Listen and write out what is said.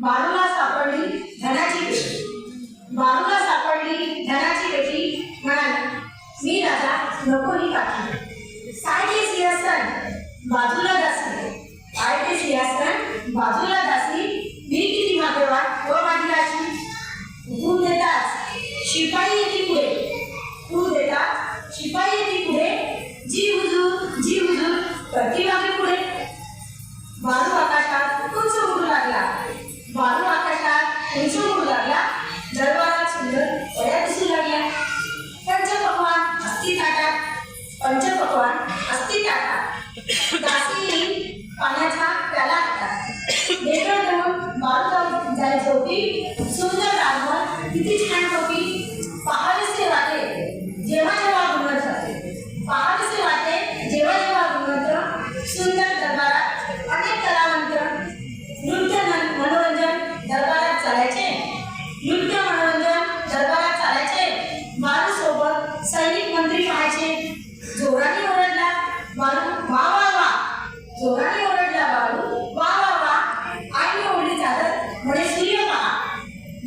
बारूला सापडली धनाची पेटी बारूला सापडली धनाची पेटी म्हणाली मी राजा नको ही काठी सायडे सिंहासन बाजूला दासली ते सिंहासन बाजूला दासली मी किती मागे वाट व हो माझी राजी हुकूम देतात. शिपाई येते पुढे. तू देतात. शिपाई येते पुढे. जी हुजूर जी हुजूर प्रतिमागे पुढे. बाजू लागला. दरबारात सुंदर वया दिसू लागल्या. पंचपक्वान अस्ती ताटात पंचपक्वान अस्थि ताटात दासी पाण्याचा प्याला हातात लेकरं देऊन बारू जायचं होती. सुंदर राघवन किती छान तो